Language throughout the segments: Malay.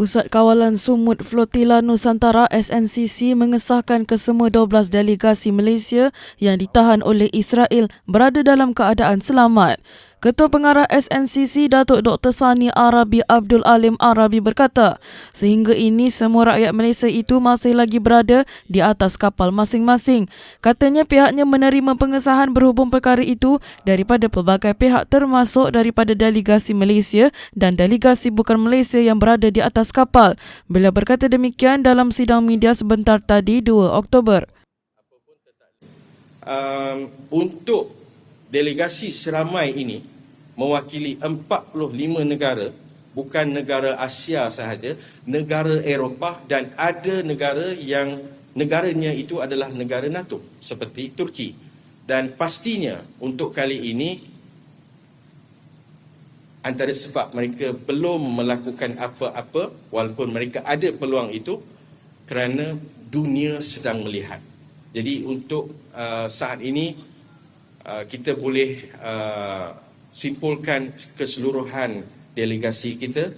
Pusat Kawalan Sumut Flotilla Nusantara SNCC mengesahkan kesemua 12 delegasi Malaysia yang ditahan oleh Israel berada dalam keadaan selamat. Ketua Pengarah SNCC Datuk Dr. Sani Arabi Abdul Alim Arabi berkata, sehingga ini semua rakyat Malaysia itu masih lagi berada di atas kapal masing-masing. Katanya pihaknya menerima pengesahan berhubung perkara itu daripada pelbagai pihak termasuk daripada delegasi Malaysia dan delegasi bukan Malaysia yang berada di atas kapal. Beliau berkata demikian dalam sidang media sebentar tadi 2 Oktober. um, untuk delegasi seramai ini mewakili 45 negara bukan negara Asia sahaja negara Eropah dan ada negara yang negaranya itu adalah negara NATO seperti Turki. Dan pastinya untuk kali ini antara sebab mereka belum melakukan apa-apa walaupun mereka ada peluang itu kerana dunia sedang melihat. Jadi untuk uh, saat ini uh, kita boleh uh, simpulkan keseluruhan delegasi kita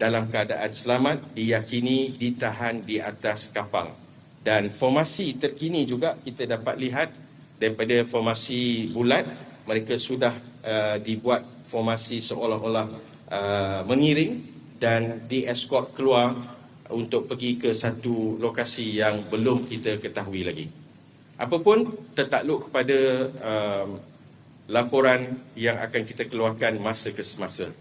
dalam keadaan selamat diyakini ditahan di atas kapal. Dan formasi terkini juga kita dapat lihat daripada formasi bulat mereka sudah uh, dibuat formasi seolah-olah uh, mengiring dan dieskort keluar untuk pergi ke satu lokasi yang belum kita ketahui lagi. Apapun tertakluk kepada um, laporan yang akan kita keluarkan masa ke semasa.